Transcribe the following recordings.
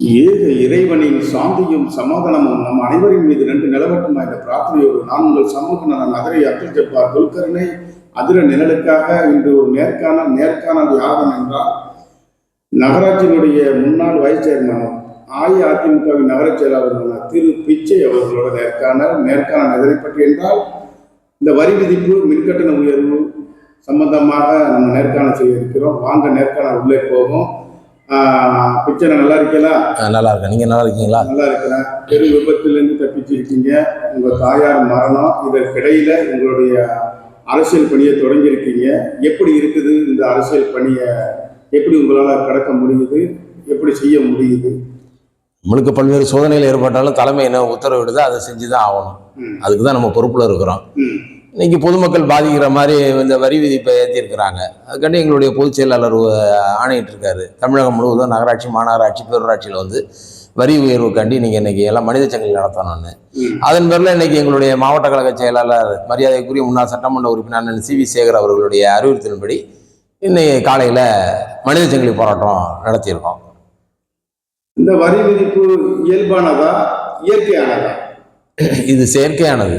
ஏக இறைவனின் சாந்தியும் சமாதானமும் நம் அனைவரின் மீது ரெண்டு நிலவட்டுமா என்ற பிரார்த்தனையோடு நான் உங்கள் சமூக நலன் அதிரை அப்துல் ஜப்பார் குல்கர்ணை அதிர நிழலுக்காக இன்று ஒரு நேர்காணல் நேர்காணல் யாரும் என்றால் நகராட்சியினுடைய முன்னாள் வைஸ் சேர்மனும் அஇஅதிமுகவின் நகரச் செயலாளருமான திரு. பிச்சை அவர்களோட நேர்காணல் நேர்காணல் எதனை பற்றி என்றால் இந்த வரி விதிப்பு மின்கட்டண உயர்வு சம்பந்தமாக நம்ம நேர்காணல் செய்ய இருக்கிறோம் வாங்க நேர்காணல் உள்ளே போகும் பிச்சை நல்லா இருக்கீங்களா நல்லா இருக்கேன். நீங்க நல்லா இருக்கீங்களா? நல்லா இருக்கிறேன் பெரு விபத்திலிருந்து தப்பிச்சிருக்கீங்க. உங்க தாயார் மரணம் இதற்கிடையில உங்களுடைய அரசியல் பணியை தொடங்கியிருக்கீங்க. எப்படி இருக்குது இந்த அரசியல் பணியை? எப்படி உங்களால கடக்க முடியுது? எப்படி செய்ய முடியுது? நம்மளுக்கு பல்வேறு சோதனைகள் ஏற்பட்டாலும் தலைமை என்ன உத்தரவிடுதோ அதை செஞ்சு தான் ஆகணும். அதுக்கு தான் நம்ம பொறுப்பில் இருக்கிறோம். ம், இன்னைக்கு பொதுமக்கள் பாதிக்கிற மாதிரி இந்த வரி விதிப்பை ஏற்றிருக்கிறாங்க அதுக்காண்டி எங்களுடைய பொதுச் செயலாளர் ஆணையிட்டிருக்காரு. தமிழகம் முழுவதும் நகராட்சி மாநகராட்சி பேரூராட்சியில் வந்து வரி உயர்வுக்காண்டி நீங்கள் இன்னைக்கு எல்லாம் மனித சங்கிலி நடத்தணும்னு. அதன் பேரில் இன்னைக்கு எங்களுடைய மாவட்ட கழக செயலாளர் மரியாதைக்குரிய முன்னாள் சட்டமன்ற உறுப்பினர் சி வி சேகர் அவர்களுடைய அறிவுறுத்தலின்படி இன்னைக்கு காலையில் மனித சங்கிலி போராட்டம் நடத்தியிருக்கோம். இந்த வரி விதிப்பு இயல்பானதா இயற்கையானதா? இது செயற்கையானது.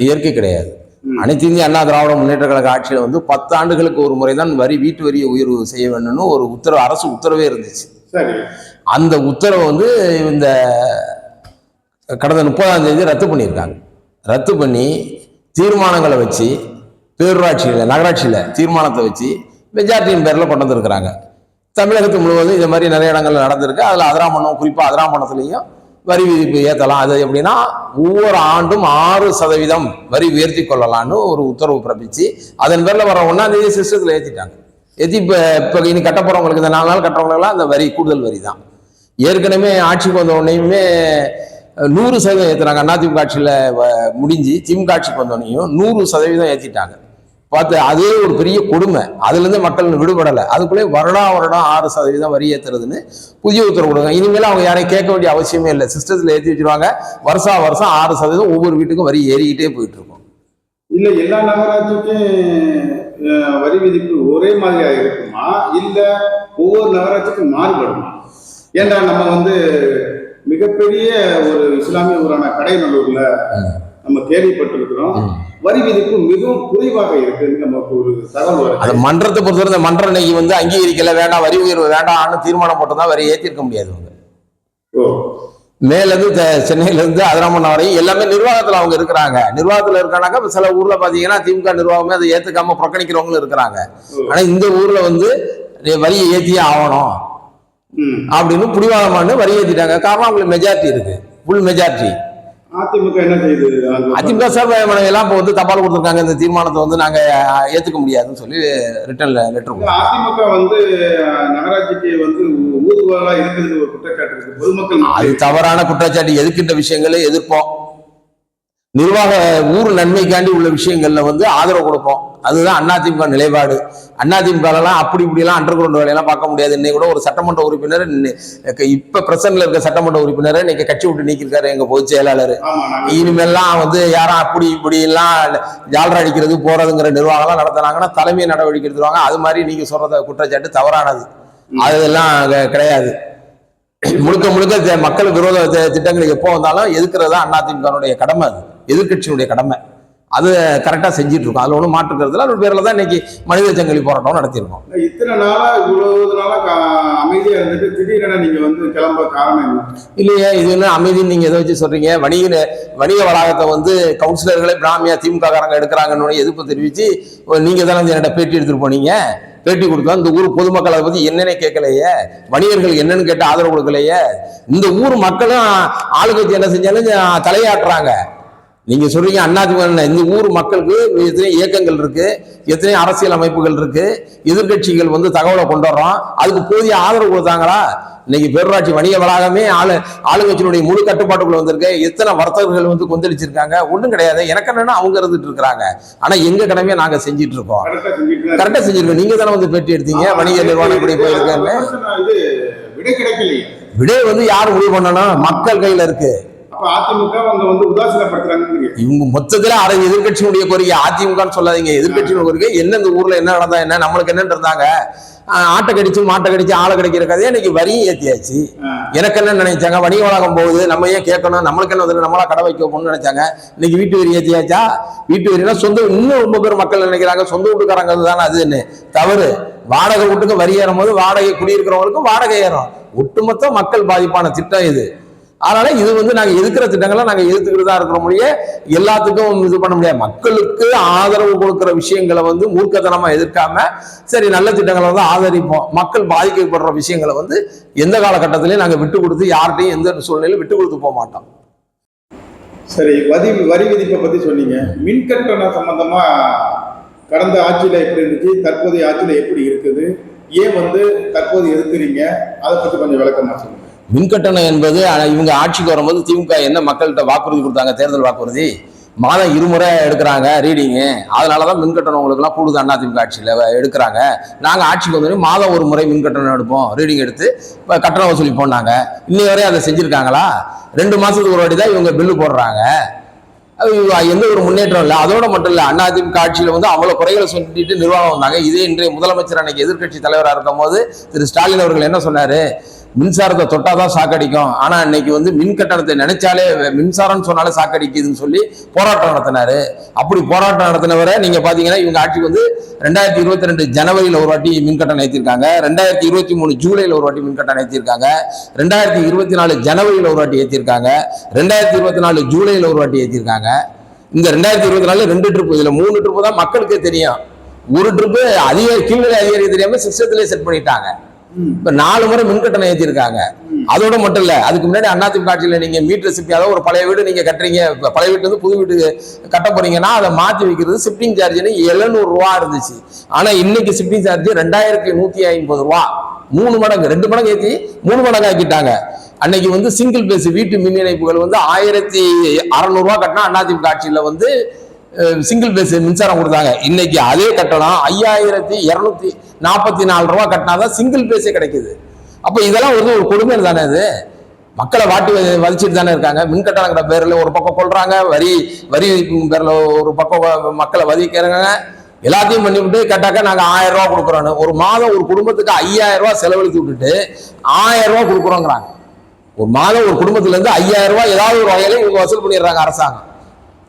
இயற்கை கிடையாது. அனைத்து இந்திய அண்ணா திராவிட முன்னேற்ற கழக ஆட்சியில் வந்து பத்து ஆண்டுகளுக்கு ஒரு முறை தான் வரி வீட்டு வரியை உயர்வு செய்ய வேண்டும்னு ஒரு உத்தரவு அரசு உத்தரவே இருந்துச்சு. அந்த உத்தரவை வந்து இந்த கடந்த முப்பதாம் தேதி ரத்து பண்ணியிருக்காங்க. ரத்து பண்ணி தீர்மானங்களை வச்சு பேரூராட்சியில் நகராட்சியில் தீர்மானத்தை வச்சு மெஜாரிட்டியின் பேரில் கொண்டு வந்திருக்கிறாங்க. தமிழகத்து முழுவதும் இது மாதிரி நிறைய இடங்கள்ல நடந்திருக்கு. அதில் அதிராமணம் குறிப்பாக அதிராமணத்துலேயும் வரி விதிப்பு ஏற்றலாம் அது எப்படின்னா ஒவ்வொரு ஆண்டும் ஆறு சதவீதம் வரி உயர்த்தி கொள்ளலாம்னு ஒரு உத்தரவு பிறப்பிச்சு அதன் பேரில் வர ஒன்றாம் சிஸ்டத்தில் ஏற்றிட்டாங்க ஏற்றி இப்போ இப்போ இனி கட்ட போகிறவங்களுக்கு இந்த நாலு நாள் கட்டுறவங்களுக்குலாம் அந்த வரி கூடுதல் வரி தான். ஏற்கனவே ஆட்சிக்கு வந்த உடனேயுமே நூறு சதவீதம் ஏற்றுறாங்க அதிமுக ஆட்சியில் முடிஞ்சு திமுக ஆட்சிக்கு வந்தோடனையும் நூறு சதவீதம் ஏற்றிட்டாங்க பார்த்து அதே ஒரு பெரிய கொடுமை. அதுலேருந்து மக்கள் விடுபடலை. அதுக்குள்ளே வருடா வருடம் ஆறு சதவீதம் வரி ஏற்றுறதுன்னு புதிய உத்தரவு கொடுங்க. இனிமேல் அவங்க யாரையும் கேட்க வேண்டிய அவசியமே இல்லை. சிஸ்டத்தில் ஏற்றி வச்சிருவாங்க. வருஷா வருஷம் ஆறு சதவீதம் ஒவ்வொரு வீட்டுக்கும் வரி ஏறிக்கிட்டே போயிட்டு இருக்கும். இல்ல எல்லா நகராட்சிக்கும் வரி விதிப்பு ஒரே மாதிரியா இருக்குமா? இல்ல ஒவ்வொரு நகராட்சிக்கும் மாறுபடுமா? ஏன்னா நம்ம வந்து மிகப்பெரிய ஒரு இஸ்லாமிய ஊரான கடைநல்லூர்ல. நம்ம கேள்விப்பட்டிருக்கிறோம். வரி விதிப்பு மிகவும் குறைவாக இருக்குன்னு நமக்கு ஒரு தகவல் அந்த வருது மன்றத்தை பொறுத்தவரை மன்றம் இன்னைக்கு வந்து அங்கீகரிக்கல வேண்டாம் வரி உயர்வு வேண்டாம்னு தீர்மானம் போட்டு தான் வரி ஏற்றிருக்க முடியாது அவங்க. மேலேருந்து சென்னையிலேருந்து அதிராமன் வரையும் எல்லாமே நிர்வாகத்தில் அவங்க இருக்கிறாங்க. நிர்வாகத்தில் இருக்கானாக்கா சில ஊரில் பார்த்தீங்கன்னா திமுக நிர்வாகமே அதை ஏற்றுக்காம புறக்கணிக்கிறவங்களும் இருக்கிறாங்க. ஆனால் இந்த ஊரில் வந்து வரியை ஏற்றியே ஆகணும். அப்படின்னு புடிவாதமானு வரி ஏற்றிட்டாங்க காரணம் அவங்களுக்கு மெஜாரிட்டி இருக்கு. ஃபுல் மெஜாரிட்டி அதிமுக என்ன செய்யுது அதிமுக எல்லாம் இப்போ வந்து தபால் கொடுத்துருக்காங்க. இந்த தீர்மானத்தை வந்து நாங்கள் ஏற்றுக்க முடியாதுன்னு சொல்லி ரிட்டர்னில் லெட்டர் அதிமுக வந்து நகராட்சிக்கு வந்து ஊதுவலா இருக்குதுன்னு ஒரு குற்றச்சாட்டு இருக்கு. பொதுமக்கள் அது தவறான குற்றச்சாட்டு. எதிர்க்கின்ற விஷயங்களை எதிர்ப்போம். நிர்வாக ஊர் நன்மைக்காண்டி உள்ள விஷயங்கள்ல வந்து ஆதரவு கொடுப்போம். அதுதான் அதிமுக நிலைப்பாடு. அதிமுகலாம் அப்படி இப்படிலாம் அண்டர் கிரவுண்ட் வேலையெல்லாம் பார்க்க முடியாது. இன்னைக்கு கூட ஒரு சட்டமன்ற உறுப்பினர் இப்ப பிரசன்ட்ல இருக்க சட்டமன்ற உறுப்பினரை இன்னைக்கு கட்சி விட்டு நீக்கியிருக்காரு எங்க பொதுச் செயலாளர். இனிமேல்லாம் வந்து யாரும் அப்படி இப்படி எல்லாம் ஜாலரா அடிக்கிறது போறதுங்கிற நிர்வாகம்லாம் நடத்துனாங்கன்னா தலைமை நடவடிக்கை எடுத்துருவாங்க. அது மாதிரி நீங்க சொல்றத குற்றச்சாட்டு தவறானது. அதெல்லாம் கிடையாது. முழுக்க முழுக்க மக்கள் விரோத திட்டங்கள் எப்போ வந்தாலும் எதிர்க்கிறது தான் அதிமுகனுடைய கடமை அது. எதிர்க்கட்சியினுடைய கடமை. அது கரெக்டாக செஞ்சுட்டு இருக்கோம். அதில் ஒன்றும் மாற்றுக்கிறதுல அது பேரில் தான் இன்னைக்கு மனித சங்கிலி போராட்டம் நடத்தியிருக்கோம். இத்தனை நாளா இவ்வளவு நாளா கா- அமைதியா இருந்துட்டு திடீரென நீங்க வந்து கிளம்ப காரணம் என்ன? இல்லையே இது என்ன அமைதின்னு நீங்கள் எதை வச்சு சொல்கிறீங்க வணிக வணிக வளாகத்தை வந்து கவுன்சிலர்களே பிராமியா திமுக காரங்க எடுக்கிறாங்கன்னு எதிர்ப்பு தெரிவித்து நீங்கள் தானே என்கிட்ட பேட்டி எடுத்துகிட்டு போனீங்க? பேட்டி கொடுத்தா இந்த ஊர் பொதுமக்கள் அதை பற்றி என்னன்னே கேட்கலையே? வணிகர்கள் என்னன்னு கேட்டு ஆதரவு கொடுக்கலையே? இந்த ஊர் மக்களும் ஆளுங்கட்சி என்ன செஞ்சாலும் தலையாட்டுறாங்க. நீங்க சொல்றீங்க அண்ணாதிமுக இந்த ஊர் மக்களுக்கு எத்தனை இயக்கங்கள் இருக்கு எத்தனை அரசியல் அமைப்புகள் இருக்கு எதிர்க்கட்சிகள் வந்து தகவலை கொண்டு வர்றோம் அதுக்கு போதிய ஆதரவு கொடுத்தாங்களா? இன்னைக்கு பேரூராட்சி வணிக வளாகமே ஆளு ஆளுங்கட்சியினுடைய முழு கட்டுப்பாட்டுக்குள்ள வந்திருக்கு. எத்தனை வர்த்தகர்கள் வந்து கொந்தளிச்சிருக்காங்க? ஒன்றும் கிடையாது. எனக்கு என்னன்னா அவங்க இருந்துட்டு இருக்கிறாங்க. ஆனா எங்க கடமையை நாங்க செஞ்சிட்டு இருக்கோம். கரெக்டா செஞ்சிருக்கோம். நீங்க தானே வந்து பேட்டி எடுத்தீங்க வணிக நிர்வாகம் இப்படி போயிருக்காங்க விடை வந்து யார் முடிவு பண்ணணும்? மக்கள் கையில இருக்கு. அப்ப அதிமுக அவங்க வந்து உதாசீனப்படுத்துறாங்க இவங்க மொத்தத்துல அரை எதிர்கட்சியினுடைய கோரிக்கை அதிமுகன்னு சொல்லாதீங்க. எதிர்கட்சியினுடைய கோரிக்கை என்ன இந்த ஊர்ல என்ன நடந்தா என்ன நம்மளுக்கு என்னன்னு இருந்தாங்க. ஆட்டை கடிச்சு மாட்டை கடிச்சு ஆளை கிடைக்கிற கதையை இன்னைக்கு வரியும் ஏத்தியாச்சு. எனக்கு என்ன நினைச்சாங்க? வணிக வளாகம் போகுது. நம்ம ஏன் கேட்கணும்? நம்மளுக்கு என்ன வந்து நம்மளா கடை வைக்கணும்னு நினைச்சாங்க. இன்னைக்கு வீட்டு வரி ஏத்தியாச்சா? வீட்டு வரினா சொந்த இன்னும் ரொம்ப பேர் மக்கள் நினைக்கிறாங்க. சொந்த வீட்டுக்காரங்க தானே அதுன்னு தவறு. வாடகை வீட்டுக்கு வரி ஏறும் போது வாடகை குடியிருக்கிறவங்களுக்கும் வாடகை ஏறும். ஒட்டுமொத்த மக்கள் பாதிப்பான திட்டம் இது. அதனால இது வந்து நாங்க எதிர்க்கிற திட்டங்களை நாங்க எதிர்த்துக்கிட்டு தான் இருக்கிற முடிய எல்லாத்துக்கும் இது பண்ண முடியாது. மக்களுக்கு ஆதரவு கொடுக்குற விஷயங்களை வந்து மூர்க்கத்தனமா எதிர்க்காம சரி நல்ல திட்டங்களை வந்து ஆதரிப்போம். மக்கள் பாதிக்கப்படுற விஷயங்களை வந்து எந்த காலகட்டத்திலையும் நாங்க விட்டு கொடுத்து யார்கிட்டையும் எந்த சூழ்நிலையிலும் விட்டு கொடுத்து போக மாட்டோம். சரி வரி வரி விதிப்பை பத்தி சொன்னீங்க. மின்கட்டணம் சம்பந்தமா கடந்த ஆட்சியில எப்படி இருந்துச்சு தற்போதைய ஆட்சியில எப்படி இருக்குது ஏன் வந்து தற்போது எதிர்க்கிறீங்க அதை பத்தி கொஞ்சம் விளக்கமா சொல்லுங்க. மின்கட்டணம் என்பது இவங்க ஆட்சிக்கு வரும்போது திமுக என்ன மக்கள்கிட்ட வாக்குறுதி கொடுத்தாங்க? தேர்தல் வாக்குறுதி. மாதம் இருமுறை எடுக்கிறாங்க ரீடிங்கு. அதனால தான் மின்கட்டணம் உங்களுக்குலாம் கூடுது அண்ணா திமுக ஆட்சியில் எடுக்கிறாங்க. நாங்கள் ஆட்சிக்கு வந்தோடனே மாதம் ஒரு முறை மின்கட்டணம் எடுப்போம் ரீடிங் எடுத்து இப்போ கட்டணம் வசூலி போனாங்க. இன்னி வரையும் அதை செஞ்சுருக்காங்களா? ரெண்டு மாதத்துக்கு ஒரு வாட்டி தான் இவங்க பில்லு போடுறாங்க. எந்த ஒரு முன்னேற்றம் இல்லை. அதோட மட்டும் இல்லை அண்ணா திமுக ஆட்சியில் வந்து அவ்வளோ குறைகளை சொல்லிட்டு நிர்வாகம் வந்தாங்க. இதே இன்றைய முதலமைச்சர் அன்னைக்கு எதிர்க்கட்சி தலைவராக இருக்கும் போது திரு ஸ்டாலின் அவர்கள் என்ன சொன்னார்? மின்சாரத்தை தொட்டாதான் சாக்கடிக்கும். ஆனா இன்னைக்கு வந்து மின் கட்டணத்தை நினைச்சாலே மின்சாரம்னு சொன்னாலே சாக்கடிக்குதுன்னு சொல்லி போராட்டம் நடத்தினாரு. அப்படி போராட்டம் நடத்தினவரை நீங்க பாத்தீங்கன்னா இவங்க ஆட்சிக்கு வந்து ரெண்டாயிரத்தி இருபத்தி ரெண்டு ஜனவரியில ஒரு வாட்டி மின் கட்டணம் ஏற்றிருக்காங்க ரெண்டாயிரத்தி இருபத்தி மூணு ஜூலையில் ஒரு வாட்டி மின் கட்டணம் ஏற்றிருக்காங்க ரெண்டாயிரத்தி இருபத்தி நாலு ஜனவரியில ஒரு வாட்டி ஏற்றிருக்காங்க ரெண்டாயிரத்தி இருபத்தி நாலு ஜூலையில் ஒரு வாட்டி ஏற்றிருக்காங்க இந்த ரெண்டாயிரத்தி இருபத்தி நாலு ரெண்டு ட்ரிப் இதுல மூணு ட்ரிப்பு தான் மக்களுக்கே தெரியும். ஒரு ட்ரிப்பு அதிக கீழ்நிலை அதிகாரிக்கு தெரியாம சிஸ்டத்திலே செட் பண்ணிட்டாங்க. இப்ப நாலு முறை மின்கட்டணம் ஏற்றிருக்காங்க அதோட மட்டும் இல்ல அதுக்கு முன்னாடி அதிமுக காட்சியில் நீங்க மீட்டர் சிப்டி அதாவது ஒரு பழைய வீடு நீங்க கட்டுறீங்க இப்போ பழைய வீட்டுல இருந்து புது வீடு கட்ட போறீங்கன்னா அதை மாத்தி வைக்கிறது சிப்டிங் சார்ஜ்னு எழுநூறு ரூபா இருந்துச்சு. ஆனா இன்னைக்கு சிப்டிங் சார்ஜ் ரெண்டாயிரத்தி நூத்தி ஐம்பது ரூபா. மூணு மடங்கு ரெண்டு மடங்கு ஏற்றி மூணு மடங்கு ஆக்கிட்டாங்க. அன்னைக்கு வந்து சிங்கிள் பேஸ் வீட்டு மின் இணைப்புகள் வந்து ஆயிரத்தி அறநூறுவா கட்டினா அதிமுக காட்சியில் வந்து சிங்கிள் பேஸ் மின்சாரம் கொடுத்தாங்க. இன்னைக்கு அதே கட்டணம் ஐயாயிரத்தி இரநூத்தி நாற்பத்தி நாலு ரூபா கட்டினாதான் சிங்கிள் பேஸே கிடைக்குது. அப்போ இதெல்லாம் வந்து ஒரு கொடுமை தானே இது? மக்களை வாட்டி வ- தானே இருக்காங்க. மின் பேரில் ஒரு பக்கம் கொள்றாங்க வரி வரி பேரில் ஒரு பக்கம் மக்களை வதிக்கிறாங்க. எல்லாத்தையும் பண்ணிவிட்டு கேட்டாக்கா நாங்கள் ஆயிரம் ரூபா கொடுக்குறோன்னு. ஒரு மாதம் ஒரு குடும்பத்துக்கு ஐயாயிரம் ரூபா செலவழித்து விட்டுட்டு ஆயிரம் ரூபா கொடுக்குறோங்கிறாங்க. ஒரு மாதம் ஒரு குடும்பத்துலேருந்து ஐயாயிரம் ரூபா ஏதாவது ஒரு வகையில இவங்க வசூல் பண்ணிடுறாங்க அரசாங்கம்.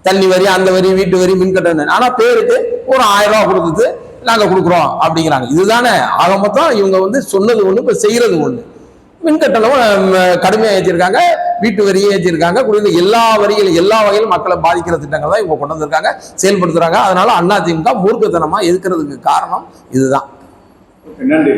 தண்ணி வரி அந்த வரி வீட்டு வரி மின் கட்டணம் பேருக்கு ஒரு ஆயிரம் ரூபா கொடுத்துட்டு நாங்க கொடுக்குறோம் அப்படிங்கிறாங்க. இதுதானே? ஆக மொத்தம் இவங்க வந்து சொன்னது ஒண்ணு இப்ப செய்யறது ஒண்ணு. மின் கடுமையாக ஏற்றிருக்காங்க வீட்டு வரியை ஏற்றிருக்காங்க குடியிருந்த எல்லா வரிகளும் எல்லா வகையிலும் மக்களை பாதிக்கிற திட்டங்கள் தான் இவங்க கொண்டு வந்திருக்காங்க செயல்படுத்துறாங்க. அதனால அதிமுக மூர்க்கத்தனமா எதிர்க்கிறதுக்கு காரணம் இதுதான். நன்றி.